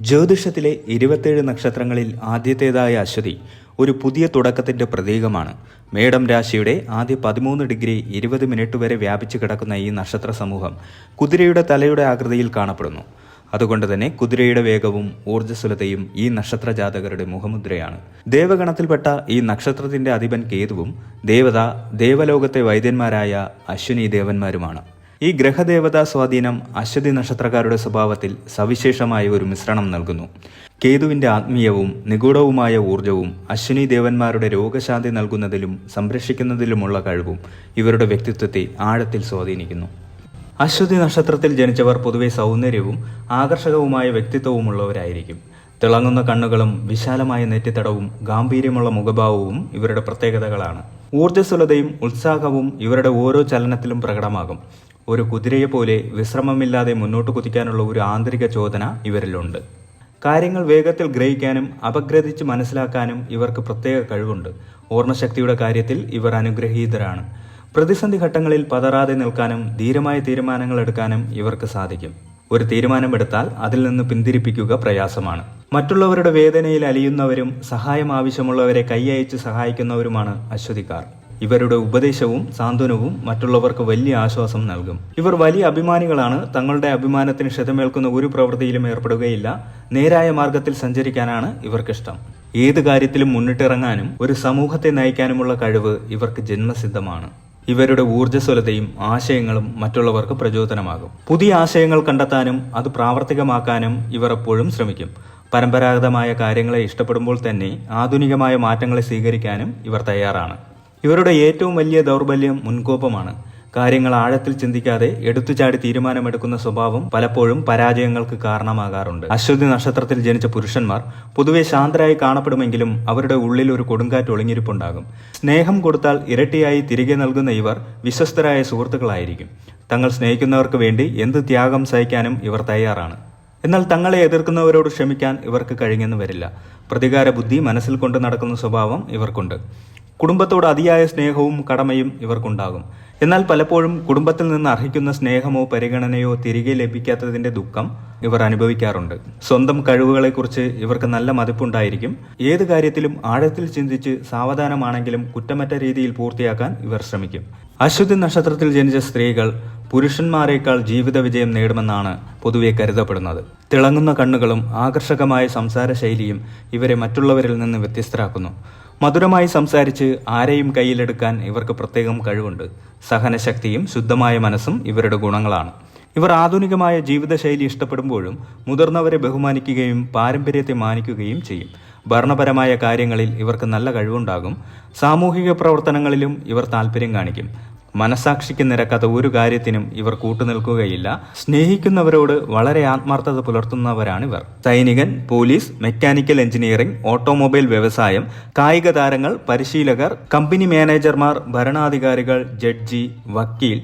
ജ്യോതിഷത്തിലെ ഇരുപത്തേഴ് നക്ഷത്രങ്ങളിൽ ആദ്യത്തേതായ അശ്വതി ഒരു പുതിയ തുടക്കത്തിന്റെ പ്രതീകമാണ്. മേടം രാശിയുടെ ആദ്യ പതിമൂന്ന് ഡിഗ്രി ഇരുപത് മിനിറ്റ് വരെ വ്യാപിച്ചു കിടക്കുന്ന ഈ നക്ഷത്ര സമൂഹം കുതിരയുടെ തലയുടെ ആകൃതിയിൽ കാണപ്പെടുന്നു. അതുകൊണ്ട് തന്നെ കുതിരയുടെ വേഗവും ഊർജസ്വലതയും ഈ നക്ഷത്ര ജാതകരുടെ മുഖമുദ്രയാണ്. ദേവഗണത്തിൽപ്പെട്ട ഈ നക്ഷത്രത്തിന്റെ അധിപൻ കേതുവും ദേവത ദേവലോകത്തെ വൈദ്യന്മാരായ അശ്വിനി ദേവന്മാരുമാണ് ഈ ഗ്രഹദേവതാ സ്വാധീനം അശ്വതി നക്ഷത്രക്കാരുടെ സ്വഭാവത്തിൽ സവിശേഷമായ ഒരു മിശ്രണം നൽകുന്നു. കേതുവിന്റെ ആത്മീയവും നിഗൂഢവുമായ ഊർജവും അശ്വിനി ദേവന്മാരുടെ രോഗശാന്തി നൽകുന്നതിലും സംരക്ഷിക്കുന്നതിലുമുള്ള കഴിവും ഇവരുടെ വ്യക്തിത്വത്തെ ആഴത്തിൽ സ്വാധീനിക്കുന്നു. അശ്വതി നക്ഷത്രത്തിൽ ജനിച്ചവർ പൊതുവെ സൗന്ദര്യവും ആകർഷകവുമായ വ്യക്തിത്വവുമുള്ളവരായിരിക്കും. തിളങ്ങുന്ന കണ്ണുകളും വിശാലമായ നെറ്റിത്തടവും ഗാംഭീര്യമുള്ള മുഖഭാവവും ഇവരുടെ പ്രത്യേകതകളാണ്. ഊർജസ്വലതയും ഉത്സാഹവും ഇവരുടെ ഓരോ ചലനത്തിലും പ്രകടമാകും. ഒരു കുതിരയെ പോലെ വിശ്രമമില്ലാതെ മുന്നോട്ട് കുതിക്കാനുള്ള ഒരു ആന്തരിക ചോദന ഇവരിലുണ്ട്. കാര്യങ്ങൾ വേഗത്തിൽ ഗ്രഹിക്കാനും അപഗ്രഥിച്ച് മനസ്സിലാക്കാനും ഇവർക്ക് പ്രത്യേക കഴിവുണ്ട്. ഓർമ്മശക്തിയുടെ കാര്യത്തിൽ ഇവർ അനുഗ്രഹീതരാണ്. പ്രതിസന്ധി ഘട്ടങ്ങളിൽ പതറാതെ നിൽക്കാനും ധീരമായ തീരുമാനങ്ങൾ എടുക്കാനും ഇവർക്ക് സാധിക്കും. ഒരു തീരുമാനമെടുത്താൽ അതിൽ നിന്ന് പിന്തിരിപ്പിക്കുക പ്രയാസമാണ്. മറ്റുള്ളവരുടെ വേദനയിൽ അലിയുന്നവരും സഹായം ആവശ്യമുള്ളവരെ കൈയയച്ച് സഹായിക്കുന്നവരുമാണ് അശ്വതിക്കാർ. ഇവരുടെ ഉപദേശവും സാന്ത്വനവും മറ്റുള്ളവർക്ക് വലിയ ആശ്വാസം നൽകും. ഇവർ വലിയ അഭിമാനികളാണ്. തങ്ങളുടെ അഭിമാനത്തിന് ക്ഷതമേൽക്കുന്ന ഒരു പ്രവൃത്തിയിലും ഏർപ്പെടുകയില്ല. നേരായ മാർഗത്തിൽ സഞ്ചരിക്കാനാണ് ഇവർക്കിഷ്ടം. ഏത് കാര്യത്തിലും മുന്നിട്ടിറങ്ങാനും ഒരു സമൂഹത്തെ നയിക്കാനുമുള്ള കഴിവ് ഇവർക്ക് ജന്മസിദ്ധമാണ്. ഇവരുടെ ഊർജസ്വലതയും ആശയങ്ങളും മറ്റുള്ളവർക്ക് പ്രചോദനമാകും. പുതിയ ആശയങ്ങൾ കണ്ടെത്താനും അത് പ്രാവർത്തികമാക്കാനും ഇവർ എപ്പോഴും ശ്രമിക്കും. പരമ്പരാഗതമായ കാര്യങ്ങളെ ഇഷ്ടപ്പെടുമ്പോൾ തന്നെ ആധുനികമായ മാറ്റങ്ങളെ സ്വീകരിക്കാനും ഇവർ തയ്യാറാണ്. ഇവരുടെ ഏറ്റവും വലിയ ദൗർബല്യം മുൻകോപമാണ്. കാര്യങ്ങൾ ആഴത്തിൽ ചിന്തിക്കാതെ എടുത്തുചാടി തീരുമാനമെടുക്കുന്ന സ്വഭാവം പലപ്പോഴും പരാജയങ്ങൾക്ക് കാരണമാകാറുണ്ട്. അശ്വതി നക്ഷത്രത്തിൽ ജനിച്ച പുരുഷന്മാർ പൊതുവെ ശാന്തരായി കാണപ്പെടുമെങ്കിലും അവരുടെ ഉള്ളിൽ ഒരു കൊടുങ്കാറ്റ് ഒളിഞ്ഞിരിപ്പുണ്ടാകും. സ്നേഹം കൊടുത്താൽ ഇരട്ടിയായി തിരികെ നൽകുന്ന ഇവർ വിശ്വസ്തരായ സുഹൃത്തുക്കളായിരിക്കും. തങ്ങൾ സ്നേഹിക്കുന്നവർക്ക് വേണ്ടി എന്ത് ത്യാഗം സഹിക്കാനും ഇവർ തയ്യാറാണ്. എന്നാൽ തങ്ങളെ എതിർക്കുന്നവരോട് ക്ഷമിക്കാൻ ഇവർക്ക് കഴിഞ്ഞെന്ന് വരില്ല. പ്രതികാര ബുദ്ധി മനസ്സിൽ കൊണ്ട് നടക്കുന്ന സ്വഭാവം ഇവർക്കുണ്ട്. കുടുംബത്തോട് അതിയായ സ്നേഹവും കടമയും ഇവർക്കുണ്ടാകും. എന്നാൽ പലപ്പോഴും കുടുംബത്തിൽ നിന്ന് അർഹിക്കുന്ന സ്നേഹമോ പരിഗണനയോ തിരികെ ലഭിക്കാത്തതിന്റെ ദുഃഖം ഇവർ അനുഭവിക്കാറുണ്ട്. സ്വന്തം കഴിവുകളെക്കുറിച്ച് ഇവർക്ക് നല്ല മതിപ്പുണ്ടായിരിക്കും. ഏത് കാര്യത്തിലും ആഴത്തിൽ ചിന്തിച്ച് സാവധാനമാണെങ്കിലും കുറ്റമറ്റ രീതിയിൽ പൂർത്തിയാക്കാൻ ഇവർ ശ്രമിക്കും. അശ്വതി നക്ഷത്രത്തിൽ ജനിച്ച സ്ത്രീകൾ പുരുഷന്മാരെക്കാൾ ജീവിത വിജയം നേടുമെന്നാണ് പൊതുവെ കരുതപ്പെടുന്നത്. തിളങ്ങുന്ന കണ്ണുകളും ആകർഷകമായ സംസാര ശൈലിയും ഇവരെ മറ്റുള്ളവരിൽ നിന്ന് വ്യത്യസ്തരാക്കുന്നു. മധുരമായി സംസാരിച്ച് ആരെയും കയ്യിലെടുക്കാൻ ഇവർക്ക് പ്രത്യേകം കഴിവുണ്ട്. സഹനശക്തിയും ശുദ്ധമായ മനസ്സും ഇവരുടെ ഗുണങ്ങളാണ്. ഇവർ ആധുനികമായ ജീവിതശൈലി ഇഷ്ടപ്പെടുമ്പോഴും മുതിർന്നവരെ ബഹുമാനിക്കുകയും പാരമ്പര്യത്തെ മാനിക്കുകയും ചെയ്യും. ഭരണപരമായ കാര്യങ്ങളിൽ ഇവർക്ക് നല്ല കഴിവുണ്ടാകും. സാമൂഹിക പ്രവർത്തനങ്ങളിലും ഇവർ താല്പര്യം കാണിക്കും. മനസാക്ഷിക്ക് നിരക്കാത്ത ഒരു കാര്യത്തിനും ഇവർ കൂട്ടുനിൽക്കുകയില്ല. സ്നേഹിക്കുന്നവരോട് വളരെ ആത്മാർത്ഥത പുലർത്തുന്നവരാണിവർ സൈനികൻ പോലീസ് മെക്കാനിക്കൽ എഞ്ചിനീയറിംഗ് ഓട്ടോമൊബൈൽ വ്യവസായം കായിക താരങ്ങൾ പരിശീലകർ കമ്പനി മാനേജർമാർ ഭരണാധികാരികൾ ജഡ്ജി വക്കീൽ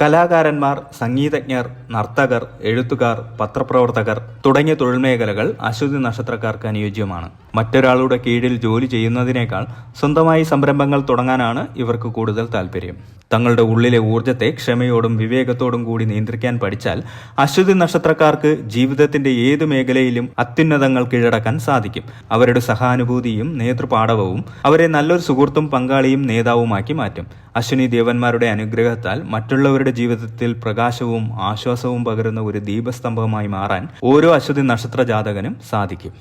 കലാകാരന്മാർ സംഗീതജ്ഞർ നർത്തകർ എഴുത്തുകാർ പത്രപ്രവർത്തകർ തുടങ്ങിയ തൊഴിൽ മേഖലകൾ അശ്വതി നക്ഷത്രക്കാർക്ക് അനുയോജ്യമാണ്. മറ്റൊരാളുടെ കീഴിൽ ജോലി ചെയ്യുന്നതിനേക്കാൾ സ്വന്തമായി സംരംഭങ്ങൾ തുടങ്ങാനാണ് ഇവർക്ക് കൂടുതൽ താല്പര്യം തങ്ങളുടെ ഉള്ളിലെ ഊർജത്തെ ക്ഷമയോടും വിവേകത്തോടും കൂടി നിയന്ത്രിക്കാൻ പഠിച്ചാൽ അശ്വതി നക്ഷത്രക്കാർക്ക് ജീവിതത്തിന്റെ ഏത് മേഖലയിലും അത്യുന്നതങ്ങൾ കീഴടക്കാൻ സാധിക്കും. അവരുടെ സഹാനുഭൂതിയും നേതൃപാടവവും അവരെ നല്ലൊരു സുഹൃത്തും പങ്കാളിയും നേതാവുമാക്കി മാറ്റും. അശ്വിനി ദേവന്മാരുടെ അനുഗ്രഹത്താൽ മറ്റുള്ളവരുടെ ജീവിതത്തിൽ പ്രകാശവും ആശ്വാസവും പകരുന്ന ഒരു ദീപസ്തംഭമായി മാറാൻ ഓരോ അശ്വതി നക്ഷത്ര ജാതകനും സാധിക്കും.